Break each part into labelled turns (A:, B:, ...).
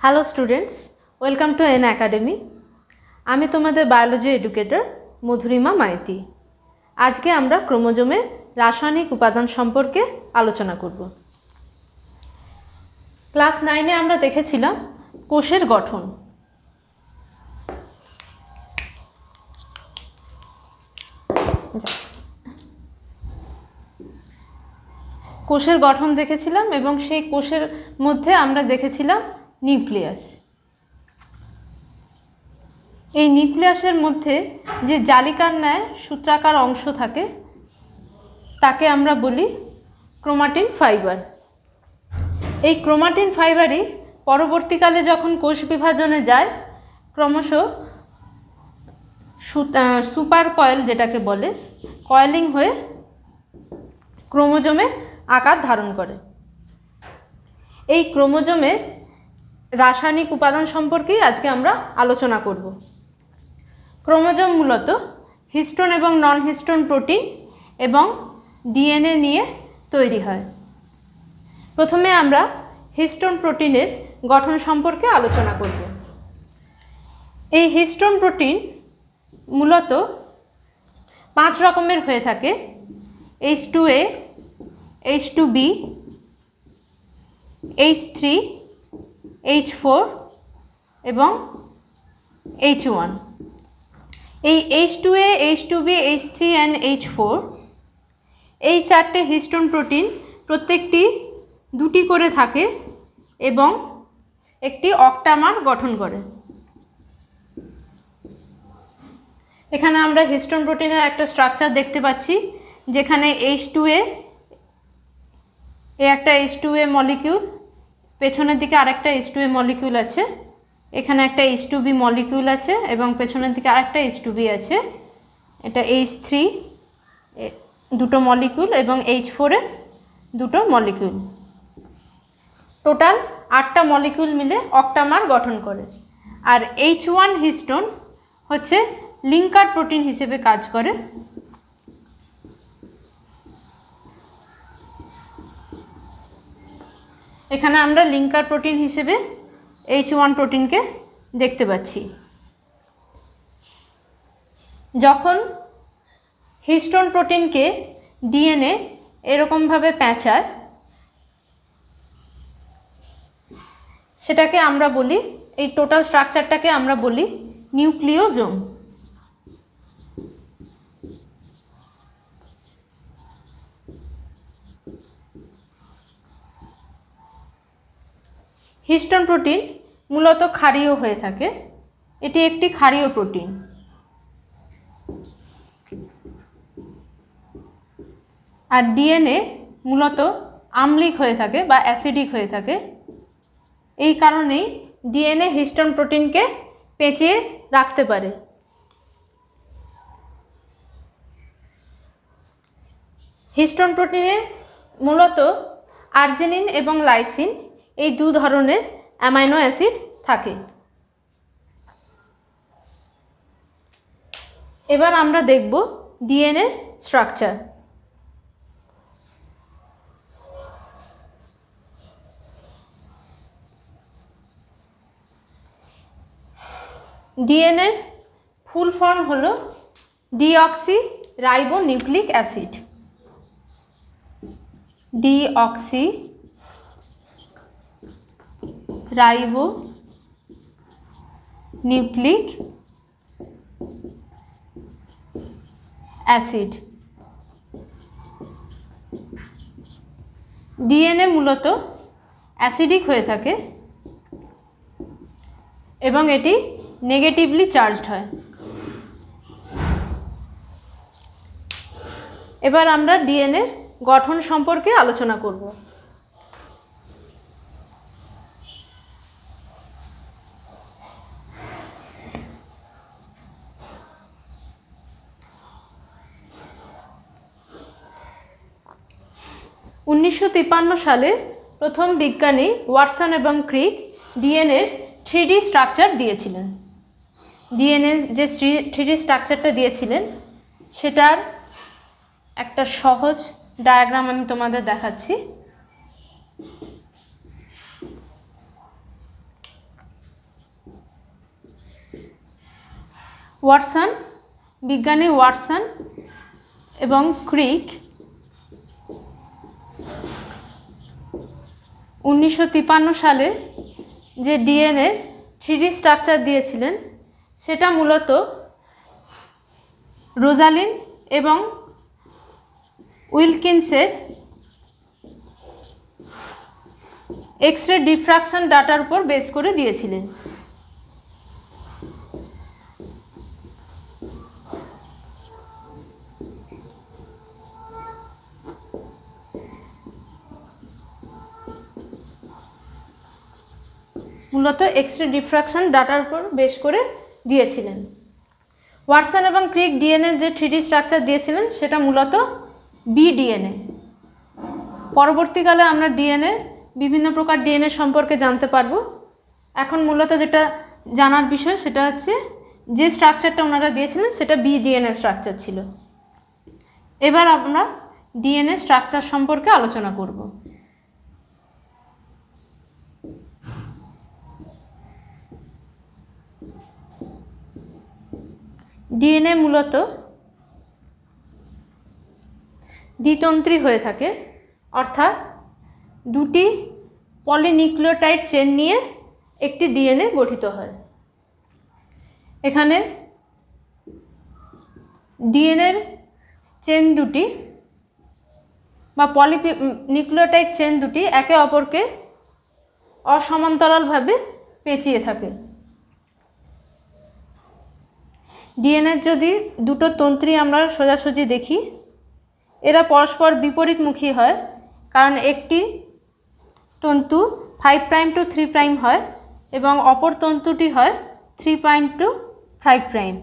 A: Hello students welcome to N academy আমি তোমাদের biology educator Madhurima Maiti. আজকে আমরা ক্রোমোজোমে রাসায়নিক উপাদান সম্পর্কে আলোচনা করব। ক্লাস নাইনে আমরা দেখেছিলাম কোষের গঠন। কোষের গঠন দেখেছিলাম এবং সেই কোষের মধ্যে আমরা দেখেছিলাম নিউক্লিয়াস। এই নিউক্লিয়াসের মধ্যে যে জালিকার ন্যায় সূত্রাকার অংশ থাকে, তাকে আমরা বলি ক্রোমাটিন ফাইবার। এই ক্রোমাটিন ফাইবারই পরবর্তীকালে যখন কোষ বিভাজনে যায়, ক্রমশ সুপার কয়েল যেটাকে বলে, কয়েলিং হয়ে ক্রোমোজোমে আকার ধারণ করে। এই ক্রোমোজোমের রাসায়নিক উপাদান সম্পর্কেই আজকে আমরা আলোচনা করব। ক্রোমোজোম মূলত হিস্টোন এবং নন হিস্টোন প্রোটিন এবং ডিএনএ নিয়ে তৈরি হয়। প্রথমে আমরা হিস্টোন প্রোটিনের গঠন সম্পর্কে আলোচনা করব। এই হিস্টোন প্রোটিন মূলত পাঁচ রকমের হয়ে থাকে। H two A, H two B, H three H four এবং এইচ ওয়ান এই H two A H two B H three and H four এই চারটে হিস্টোন প্রোটিন প্রত্যেকটি দুটি করে থাকে এবং একটি অক্টামার গঠন করে। এখানে আমরা হিস্টোন প্রোটিনের একটা স্ট্রাকচার দেখতে পাচ্ছি, যেখানে এইচ টু এ একটা এইচ টু এ মলিকিউল পেছনের দিকে আরেকটা এইচ টু এ মলিকিউল আছে। এখানে একটা এইচ টু বি মলিকিউল আছে এবং পেছনের দিকে আরেকটা এইচ টু বি আছে। এটা এইচ থ্রি দুটো মলিকিউল এবং এইচ ফোরের দুটো মলিকিউল টোটাল আটটা মলিকিউল মিলে অক্টামার গঠন করে। আর এইচ ওয়ান হিস্টোন হচ্ছে লিঙ্কার প্রোটিন হিসেবে কাজ করে। এখানে আমরা লিঙ্কার প্রোটিন হিসেবে এইচ ওয়ান প্রোটিনকে দেখতে পাচ্ছি। যখন হিস্টোন প্রোটিনকে ডিএনএ এরকমভাবে প্যাঁচায় সেটাকে আমরা বলি, এই টোটাল স্ট্রাকচারটাকে আমরা বলি নিউক্লিওজোম হিস্টোন প্রোটিন মূলত ক্ষারীয় হয়ে থাকে। এটি একটি ক্ষারীয় প্রোটিন। আর ডিএনএ মূলত আম্লিক হয়ে থাকে বা অ্যাসিডিক হয়ে থাকে। এই কারণেই ডিএনএ হিস্টোন প্রোটিনকে পেঁচিয়ে রাখতে পারে। হিস্টোন প্রোটিনে মূলত আর্জেনিন এবং লাইসিন এই দু ধরনের অ্যামাইনো অ্যাসিড থাকে। এবার আমরা দেখব ডিএনএর স্ট্রাকচার। ডিএনএর ফুল ফর্ম হল deoxyribonucleic acid. Deoxyribonucleic acid. DNA মূলত অ্যাসিডিক হয়ে থাকে এবং এটি নেগেটিভলি চার্জড হয়। এবার আমরা ডিএনএর গঠন সম্পর্কে আলোচনা করব। উনিশশো তিপ্পান্ন সালে প্রথম বিজ্ঞানী ওয়াটসন এবং ক্রিক ডিএনএর থ্রিডি স্ট্রাকচার দিয়েছিলেন। ডিএনএ যে থ্রিডি স্ট্রাকচারটা দিয়েছিলেন, সেটার একটা সহজ ডায়াগ্রাম আমি তোমাদের দেখাচ্ছি। ওয়াটসন, বিজ্ঞানী ওয়াটসন এবং ক্রিক উনিশশো সালে যে ডিএনএ থ্রিডি স্ট্রাকচার দিয়েছিলেন, সেটা মূলত রোজালিন এবং উইলকিনসের এক্স রে ডিফ্রাকশন ডাটার উপর বেস করে দিয়েছিলেন। মূলত এক্স রে ডিফ্রাকশন ডাটার উপর বেস করে দিয়েছিলেন। ওয়াটসন এবং ক্রিক ডিএনএ যে থ্রিডি স্ট্রাকচার দিয়েছিলেন, সেটা মূলত বি ডিএনএ পরবর্তীকালে আমরা ডিএনএ বিভিন্ন প্রকার ডিএনএ সম্পর্কে জানতে পারব। এখন মূলত যেটা জানার বিষয়, সেটা হচ্ছে যে স্ট্রাকচারটা ওনারা দিয়েছিলেন, সেটা বি ডিএনএ স্ট্রাকচার ছিল। এবার আমরা ডিএনএ স্ট্রাকচার সম্পর্কে আলোচনা করব। ডিএনএ মূলত দ্বিতন্ত্রী হয়ে থাকে। অর্থাৎ দুটি পলিনিউক্লিওটাইড চেন নিয়ে একটি ডিএনএ গঠিত হয়। এখানে ডিএনএর চেন দুটি বা পলি নিউক্লিওটাইড চেন দুটি একে অপরকে অসমান্তরালভাবে পেঁচিয়ে থাকে। ডিএনএর যদি দুটো তন্ত্রী আমরা সোজাসুজি দেখি, এরা পরস্পর বিপরীতমুখী হয়, কারণ একটি তন্তু five prime to three prime হয় এবং অপর তন্তুটি হয় three prime to five prime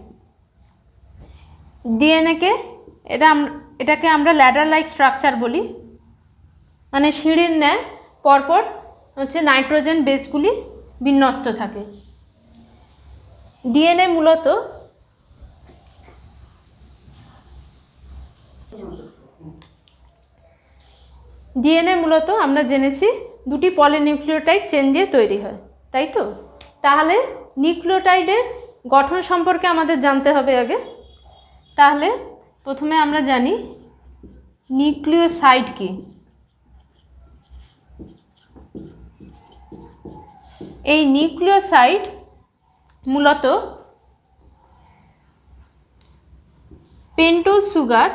A: ডিএনএকে এটা এটাকে আমরা ল্যাডার লাইক স্ট্রাকচার বলি মানে সিঁড়ির ন্যায় পরপর হচ্ছে নাইট্রোজেন বেসগুলি বিন্যস্ত থাকে। ডিএনএ মূলত ডিএনএ মূলত আমরা জেনেছি দুটি পলিনিউক্লিওটাইড চেন দিয়ে তৈরি হয়, তাই তো? তাহলে নিউক্লিওটাইডের গঠন সম্পর্কে আমাদের জানতে হবে আগে। তাহলে প্রথমে আমরা জানি নিউক্লিওসাইড কি। এই নিউক্লিওসাইড মূলত পেন্টোজ সুগার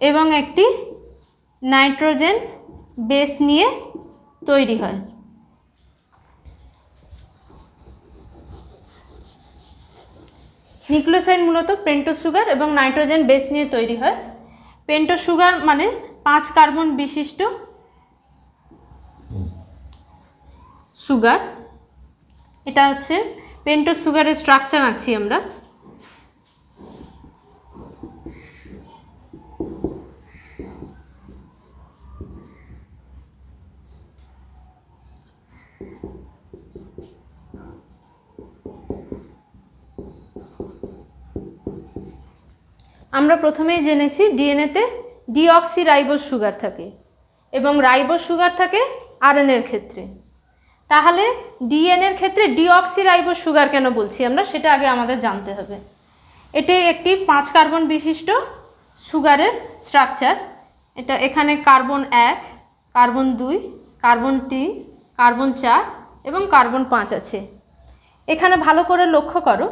A: এবং একটি নাইট্রোজেন বেস নিয়ে তৈরি হয়। নিউক্লিওসাইড মূলত পেন্টো সুগার এবং নাইট্রোজেন বেস নিয়ে তৈরি হয়। পেন্টো সুগার মানে পাঁচ কার্বন বিশিষ্ট সুগার। এটা হচ্ছে পেন্টো সুগারের স্ট্রাকচার আঁকছি আমরা। আমরা প্রথমেই জেনেছি ডিএনএতে ডিঅক্সি রাইবোজ সুগার থাকে এবং রাইবোস সুগার থাকে আরএনএর ক্ষেত্রে। তাহলে ডিএনএর ক্ষেত্রে ডিঅক্সি রাইবোজ সুগার কেন বলছি আমরা সেটা আগে আমাদের জানতে হবে। এটি একটি পাঁচ কার্বন বিশিষ্ট সুগারের স্ট্রাকচার। এটা এখানে কার্বন এক, কার্বন দুই, কার্বন তিন, কার্বন চার এবং কার্বন পাঁচ আছে। এখানে ভালো করে লক্ষ্য করো,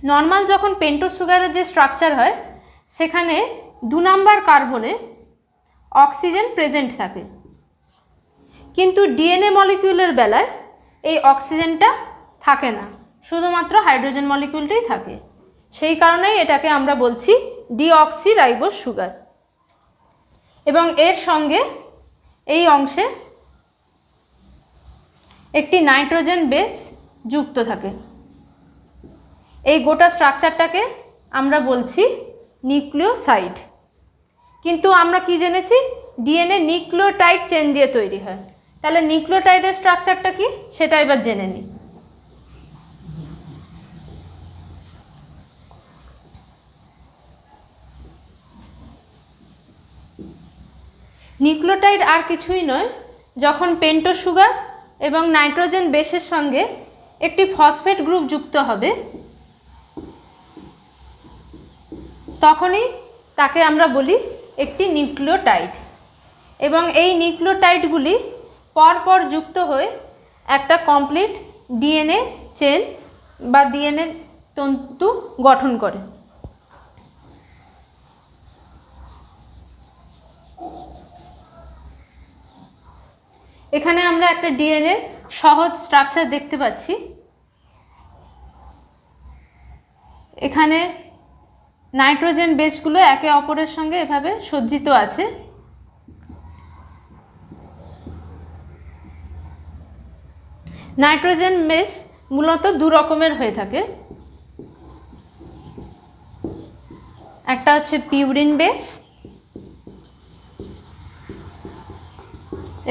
A: নর্মাল যখন পেন্টো সুগারের যে স্ট্রাকচার হয় সেখানে দু নাম্বার কার্বনে অক্সিজেন প্রেজেন্ট থাকে। কিন্তু ডিএনএ মলিকিউলের বেলায় এই অক্সিজেনটা থাকে না। শুধুমাত্র হাইড্রোজেন মলিকিউলটাই থাকে। সেই কারণেই এটাকে আমরা বলছি ডিঅক্সি রাইবোজ সুগার। এবং এর সঙ্গে এই অংশে একটি নাইট্রোজেন বেস যুক্ত থাকে। এই গোটা স্ট্রাকচারটাকে আমরা বলছি নিউক্লিওসাইড। কিন্তু আমরা কি জেনেছি? ডিএনএ নিউক্লিওটাইড চেন দিয়ে তৈরি হয়। তাহলে নিউক্লিওটাইডের স্ট্রাকচারটা কি? সেটা এবার জেনে নিই। নিউক্লিওটাইড আর কিছুই নয়, যখন পেন্টো সুগার এবং নাইট্রোজেন বেশের সঙ্গে একটি ফসফেট গ্রুপ যুক্ত হবে তখনই তাকে আমরা বলি একটি নিউক্লিওটাইড। এবং এই নিউক্লিওটাইডগুলি পরপর যুক্ত হয়ে একটা কমপ্লিট ডিএনএ চেন বা ডিএনএ তন্তু গঠন করে। এখানে আমরা একটা ডিএনএ সহজ স্ট্রাকচার দেখতে পাচ্ছি। এখানে নাইট্রোজেন বেসগুলো একে অপরের সঙ্গে এভাবে সজ্জিত আছে। নাইট্রোজেন বেস মূলত দু রকমের হয়ে থাকে। একটা হচ্ছে পিউরিন বেস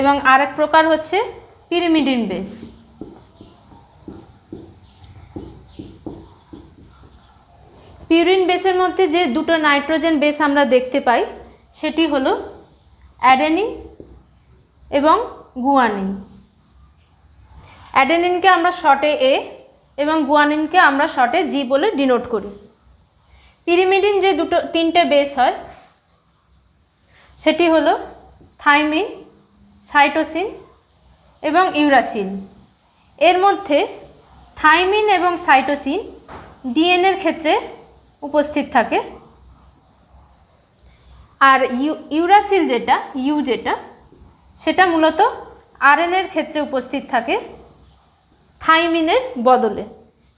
A: এবং আরেক প্রকার হচ্ছে পিরিমিডিন বেস। পিউরিন বেসের মধ্যে যে দুটো নাইট্রোজেন বেস আমরা দেখতে পাই, সেটি হলো অ্যাডেনিন এবং গুয়ানিন। অ্যাডেনিনকে আমরা শর্টে এ এবং গুয়ানিনকে আমরা শর্টে জি বলে ডিনোট করি। পিরিমিডিন যে দুটো, তিনটে বেস হয়, সেটি হলো থাইমিন, সাইটোসিন এবং ইউরাসিন। এর মধ্যে থাইমিন এবং সাইটোসিন ডিএনএর ক্ষেত্রে উপস্থিত থাকে। আর ইউ, ইউরাসিল যেটা, ইউ যেটা, সেটা মূলত আরএনএর ক্ষেত্রে উপস্থিত থাকে থাইমিনের বদলে।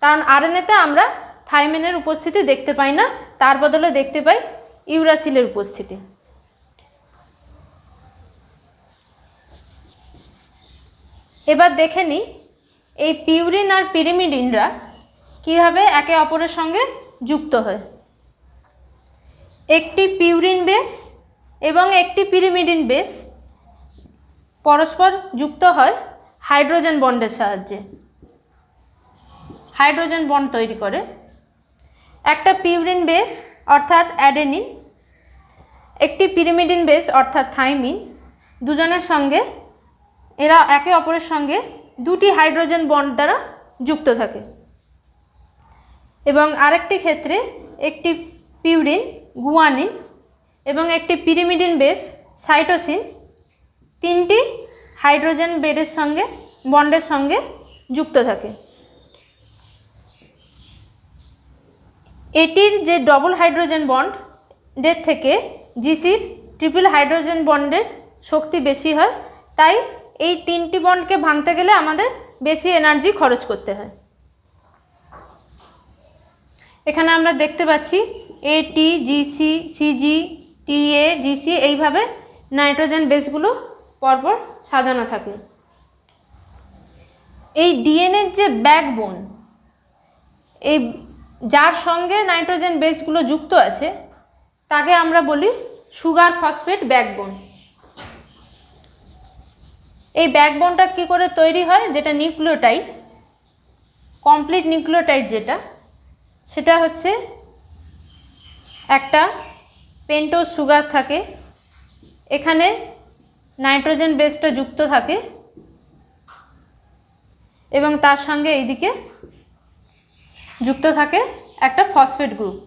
A: কারণ আরএনএতে আমরা থাইমিনের উপস্থিতি দেখতে পাই না, তার বদলে দেখতে পাই ইউরাসিলের উপস্থিতি। এবার দেখে নিই এই পিউরিন আর পিরিমিডিনরা কীভাবে একে অপরের সঙ্গে যুক্ত হয়। একটি পিউরিন বেস এবং একটি পিরিমিডিন বেস পরস্পর যুক্ত হয় হাইড্রোজেন বন্ডের সাহায্যে। হাইড্রোজেন বন্ড তৈরি করে। একটা পিউরিন বেস অর্থাৎ অ্যাডেনিন, একটি পিরিমিডিন বেস অর্থাৎ থাইমিন, দুজনের সঙ্গে, এরা একে অপরের সঙ্গে দুটি হাইড্রোজেন বন্ড দ্বারা যুক্ত থাকে। এবং আরেকটি ক্ষেত্রে একটি পিউরিন, গুয়ানিন এবং একটি পিরিমিডিন বেস, সাইটোসিন তিনটি হাইড্রোজেন বেডের সঙ্গে, বন্ডের সঙ্গে যুক্ত থাকে। এটির যে ডবল হাইড্রোজেন বন্ডের থেকে জিসির ট্রিপল হাইড্রোজেন বন্ডের শক্তি বেশি হয়, তাই এই তিনটি বন্ডকে ভাঙতে গেলে আমাদের বেশি এনার্জি খরচ করতে হয়। এখানে আমরা দেখতে পাচ্ছি A T G C C G T A G C এইভাবে নাইট্রোজেন বেসগুলো পরপর সাজানো থাকে। এই ডিএনএর যে ব্যাকবোন এই যার সঙ্গে নাইট্রোজেন বেসগুলো যুক্ত আছে, তাকে আমরা বলি সুগার ফসফেট ব্যাকবোন এই ব্যাকবোনটা কী করে তৈরি হয়? যেটা নিউক্লিওটাইড কমপ্লিট নিউক্লিওটাইড যেটা সেটা হচ্ছে একটা পেন্টো সুগার থাকে, এখানে নাইট্রোজেন বেসটা যুক্ত থাকে এবং তার সঙ্গে এইদিকে যুক্ত থাকে একটা ফসফেট গ্রুপ।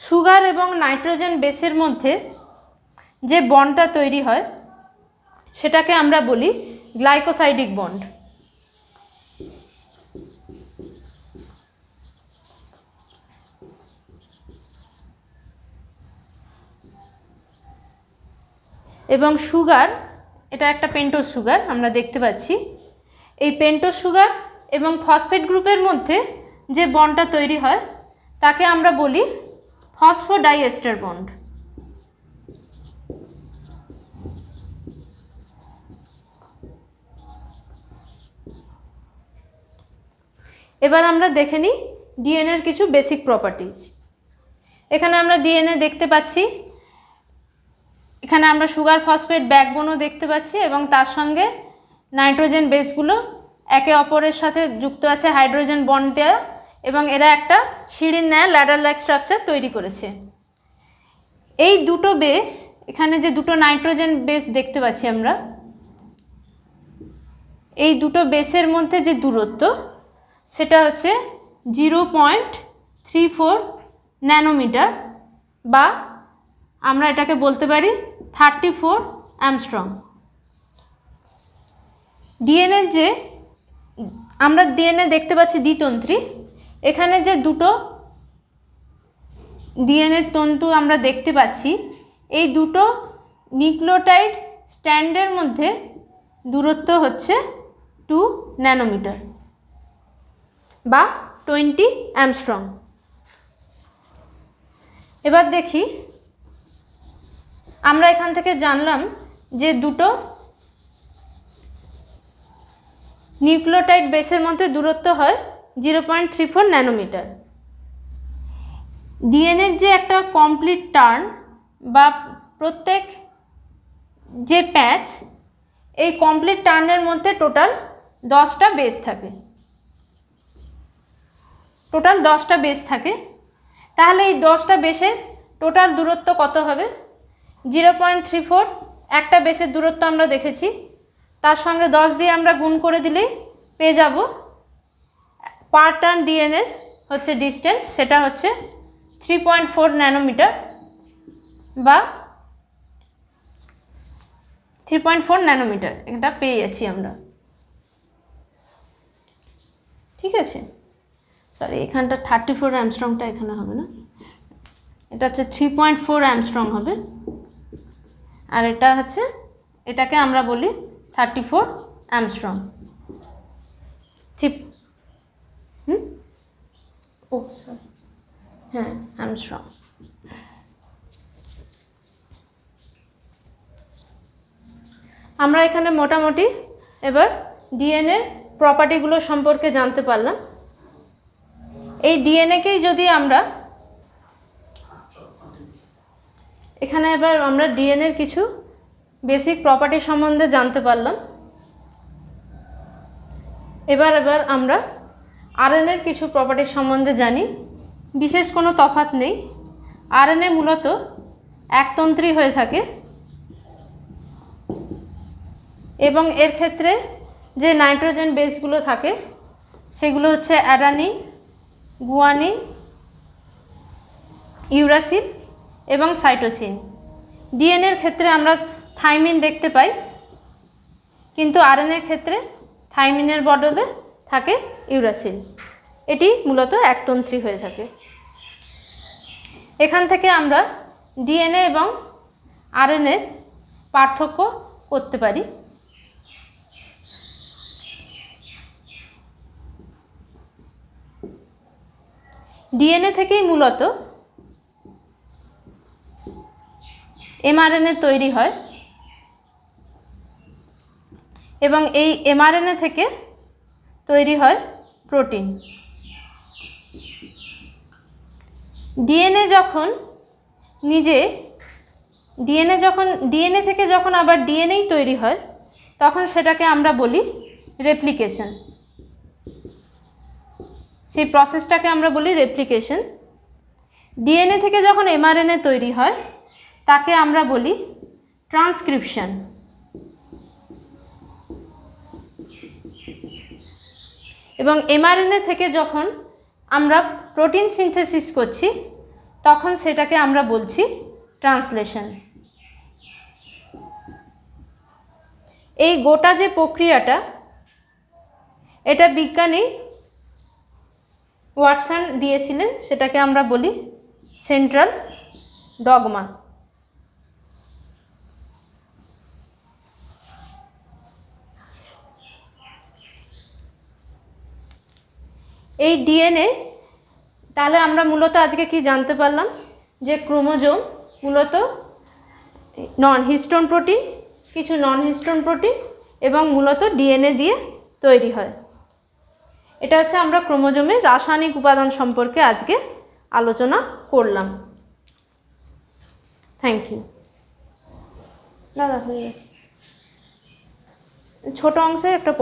A: সুগার এবং নাইট্রোজেন বেসের মধ্যে যে বনটা তৈরি হয়, সেটাকে আমরা বলি গ্লাইকোসাইডিক বন্ড। এবং সুগার, এটা একটা পেন্টোজ সুগার, আমরা দেখতে পাচ্ছি। এই পেন্টোজ সুগার এবং ফসফেট গ্রুপের মধ্যে যে বন্ডটা তৈরি হয়, তাকে আমরা বলি ফসফোডাইএস্টার বন্ড। এবার আমরা দেখে নিই ডিএনএর কিছু বেসিক প্রপার্টিজ এখানে আমরা ডিএনএ দেখতে পাচ্ছি, এখানে আমরা সুগার ফসফেট ব্যাকবোনও দেখতে পাচ্ছি এবং তার সঙ্গে নাইট্রোজেন বেসগুলো একে অপরের সাথে যুক্ত আছে হাইড্রোজেন বন্ড দেওয়া এবং এরা একটা সিঁড়ির ন্যায় ল্যাডার লাইক স্ট্রাকচার তৈরি করেছে। এই দুটো বেস এখানে যে দুটো নাইট্রোজেন বেস দেখতে পাচ্ছি আমরা, এই দুটো বেসের মধ্যে যে দূরত্ব সেটা হচ্ছে zero point three four nanometre বা আমরা এটাকে বলতে পারি থার্টি ফোর অ্যামস্ট্রং। ডিএনএ যে, আমরা ডিএনএ দেখতে পাচ্ছি দ্বিতন্ত্রী। এখানে যে দুটো ডিএনএ তন্তু আমরা দেখতে পাচ্ছি, এই দুটো নিউক্লিওটাইড স্ট্যান্ডের মধ্যে দূরত্ব হচ্ছে টু ন্যানোমিটার। বা টোয়েন্টি অ্যামস্ট্রং। এবার দেখি, আমরা এখান থেকে জানলাম যে দুটো নিউক্লিওটাইড বেসের মধ্যে দূরত্ব হয় zero point three four nanometre. ডিএনএর যে একটা কমপ্লিট টার্ন বা প্রত্যেক যে প্যাচ এই কমপ্লিট টার্নের মধ্যে টোটাল দশটা বেস থাকে। টোটাল দশটা বেস থাকে। তাহলে এই দশটা বেসের টোটাল দূরত্ব কত হবে? জিরো পয়েন্ট থ্রি ফোর একটা বেসের দূরত্ব আমরা দেখেছি। তার সঙ্গে দশ দিয়ে আমরা গুণ করে দিলেই পেয়ে যাব। পার টার্ন ডিএনএর হচ্ছে ডিস্টেন্স সেটা হচ্ছে থ্রি পয়েন্ট ফোর ন্যানোমিটার বা থ্রি পয়েন্ট ফোর ন্যানোমিটার এটা পেয়ে যাচ্ছি আমরা। ঠিক আছে? সরি এখানটা থার্টি ফোর অ্যামস্ট্রংটা এখানে হবে না। এটা হচ্ছে থ্রি পয়েন্ট ফোর অ্যামস্ট্রং হবে। আর এটা হচ্ছে, এটাকে আমরা বলি থার্টি ফোর অ্যামস্ট্রং থ্রি হুম? ও হ্যাঁ অ্যামস্ট্রং আমরা এখানে মোটামুটি এবার ডিএনএ প্রপার্টিগুলো সম্পর্কে জানতে পারলাম। এই ডিএনএকেই যদি আমরা, এখানে এবার আমরা ডিএনএর কিছু বেসিক প্রপার্টি সম্বন্ধে জানতে পারলাম। এবার এবার আমরা আরএনএর কিছু প্রপার্টির সম্বন্ধে জানি। বিশেষ কোনো তফাৎ নেই। আরএনএ মূলত একতন্ত্রী হয়ে থাকে। এবং এর ক্ষেত্রে যে নাইট্রোজেন বেসগুলো থাকে, সেগুলো হচ্ছে অ্যাডানিন গুয়ানিন ইউরাসিল এবং সাইটোসিন। ডিএনএর ক্ষেত্রে আমরা থাইমিন দেখতে পাই, কিন্তু আরএনএর ক্ষেত্রে থাইমিনের বদলে থাকে ইউরাসিল। এটি মূলত একতন্ত্রী হয়ে থাকে। এখান থেকে আমরা ডিএনএ এবং আরএনএর পার্থক্য করতে পারি। ডিএনএ থেকেই মূলত এমআরএনএ তৈরি হয়। এবং এই এমআরএনএ থেকে তৈরি হয় প্রোটিন ডিএনএ যখন নিজে ডিএনএ যখন ডিএনএ থেকে যখন আবার ডিএনএই তৈরি হয়, তখন সেটাকে আমরা বলি রেপ্লিকেশন সেই প্রসেসটাকে আমরা বলি রেপ্লিকেশন ডিএনএ থেকে যখন এমআরএনএ তৈরি হয়, তাকে আমরা বলি ট্রান্সক্রিপশন এবং এমআরএনএ থেকে যখন আমরা প্রোটিন সিনথেসিস করছি, তখন সেটাকে আমরা বলছি ট্রান্সলেশন এই গোটা যে প্রক্রিয়াটা, এটা বিজ্ঞানী ওয়াটসন দিয়েছিলেন, সেটাকে আমরা বলি সেন্ট্রাল ডগমা। এই ডিএনএ, তাহলে আমরা মূলত আজকে কি জানতে পারলাম? যে ক্রোমোজোম মূলত নন হিস্টোন প্রোটিন, কিছু নন হিস্টোন প্রোটিন এবং মূলত ডিএনএ দিয়ে তৈরি হয়। এটা হচ্ছে আমরা ক্রোমোজোমের রাসায়নিক উপাদান সম্পর্কে আজকে আলোচনা করলাম। থ্যাংক ইউ দাদা, হয়ে গেছে। ছোটো অংশে একটা